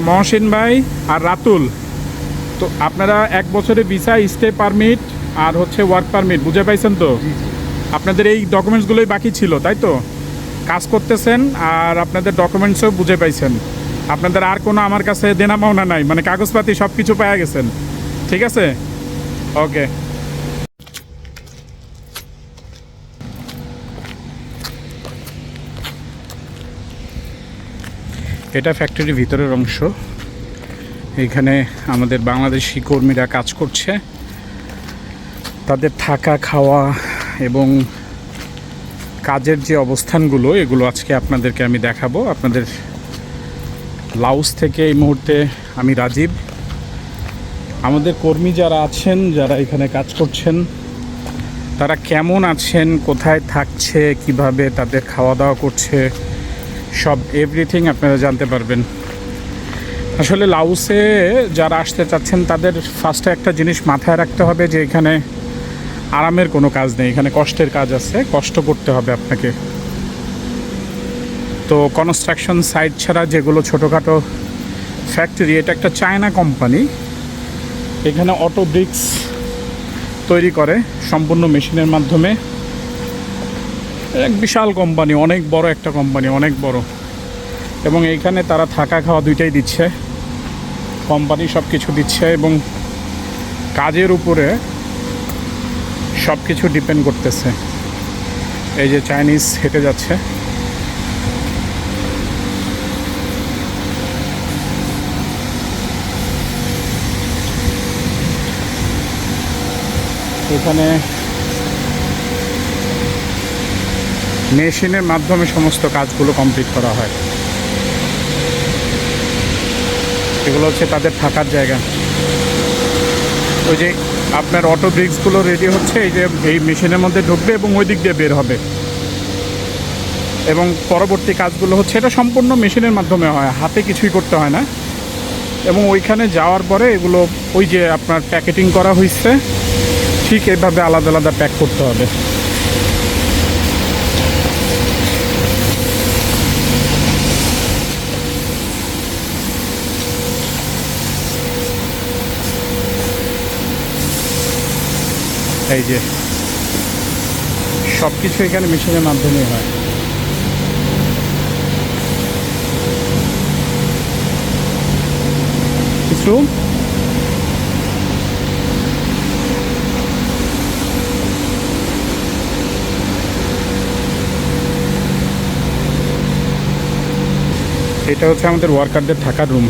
মহসিন ভাই আর রাতুল। তো আপনারা এক বছরে ভিসা স্টে পারমিট আর হচ্ছে ওয়ার্ক পারমিট বুঝে পাইছেন তো? আপনাদের এই ডকুমেন্টসগুলোই বাকি ছিল তাই তো? কাজ করতেছেন আর আপনাদের ডকুমেন্টসও বুঝে পাইছেন। আপনাদের আর কোনো আমার কাছে দেনা মাওনা নাই মানে কাগজপাতি সব কিছু পাওয়া গেছেন। ঠিক আছে? ওকে। এটা ফ্যাক্টরির ভিতরের অংশ। এখানে আমাদের বাংলাদেশি কর্মীরা কাজ করছে। তাদের থাকা, খাওয়া এবং কাজের যে অবস্থানগুলো, এগুলো আজকে আপনাদেরকে আমি দেখাবো। আপনাদের লাউস থেকে এই মুহূর্তে আমি রাজীব। আমাদের কর্মী যারা আছেন, যারা এখানে কাজ করছেন, তারা কেমন আছেন, কোথায় থাকছে, কীভাবে তাদের খাওয়া দাওয়া করছে সব এভরিথিং আপনারা জানতে পারবেন। আসলে লাউসে যারা আসতে চাচ্ছেন, তাদের ফার্স্টে একটা জিনিস মাথায় রাখতে হবে যে এখানে আরামের কোনো কাজ নেই, এখানে কষ্টের কাজ আছে, কষ্ট করতে হবে আপনাকে। তো কনস্ট্রাকশন সাইট ছাড়া যেগুলো ছোটোখাটো ফ্যাক্টরি এটা একটা চায়না কোম্পানি এখানে অটো ব্রিক্স তৈরি করে, সম্পূর্ণ মেশিনের মাধ্যমে। এক বিশাল কোম্পানি, অনেক বড় একটা কোম্পানি, অনেক বড়। এবং এইখানে তারা থাকা খাওয়া দুইটাই দিচ্ছে। কোম্পানি সব কিছু দিচ্ছে এবং কাজের উপরে সব কিছু ডিপেন্ড করতেছে। এই যে চাইনিজ হেঁটে যাচ্ছে। এখানে মেশিনের মাধ্যমে সমস্ত কাজগুলো কমপ্লিট করা হয়। এগুলো হচ্ছে তাদের থাকার জায়গা। ওই যে আপনার অটো ব্রিক্সগুলো রেডি হচ্ছে, এই যে এই মেশিনের মধ্যে ঢুকবে এবং ওই দিক দিয়ে বের হবে। এবং পরবর্তী কাজগুলো হচ্ছে, এটা সম্পূর্ণ মেশিনের মাধ্যমে হয়, হাতে কিছুই করতে হয় না। এবং ওইখানে যাওয়ার পরে এগুলো, ওই যে আপনার প্যাকেটিং করা হয়েছে ঠিক এভাবে আলাদা আলাদা প্যাক করতে হবে। এই যে সব কিছু এখানে মেশিনের মাধ্যমে হয়। কিছু? এটা হচ্ছে আমাদের ওয়ার্কারদের থাকার রুম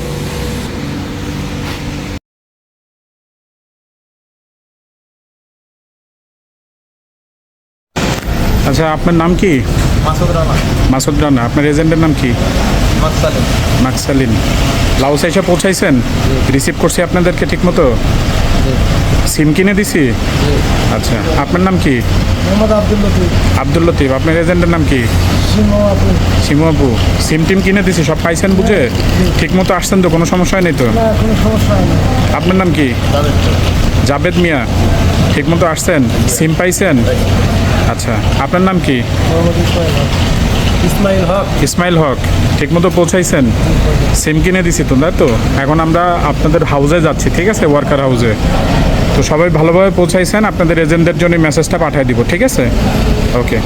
আচ্ছা আপনার নাম কি? মাসুদ রানা। মাসুদ রানা আপনার এজেন্টের নাম কি? মাকসালিম মাকসালিন লাউসে এসে পৌঁছাইছেন? রিসিভ করছি আপনাদেরকে ঠিকমতো? সিম কিনে দিছি? আচ্ছা আপনার নাম কি? আব্দুল লতিফ। আপনার এজেন্টের নাম কি? সিমো সিমু আপু সিম টিম কিনে দিছি সব পাইছেন বুঝে? ঠিকমতো আসছেন তো কোনো সমস্যা নেই তো? আপনার নাম কি? জাবেদ মিয়া। ঠিকমতো আসছেন? সিম পাইছেন? আচ্ছা আপনার নাম কি? ইসমাইল হক। ইসমাইল হক। ঠিকমতো পৌঁছাইছেন? সিম কিনে দিছি তো তাই তো? এখন আমরা আপনাদের হাউসে যাচ্ছি ঠিক আছে? ওয়ার্কার হাউসে তো সবাই ভালোভাবে পৌঁছাইছেন আপনাদের এজেন্টদের জন্য মেসেজটা পাঠিয়ে দিব ঠিক আছে? ওকে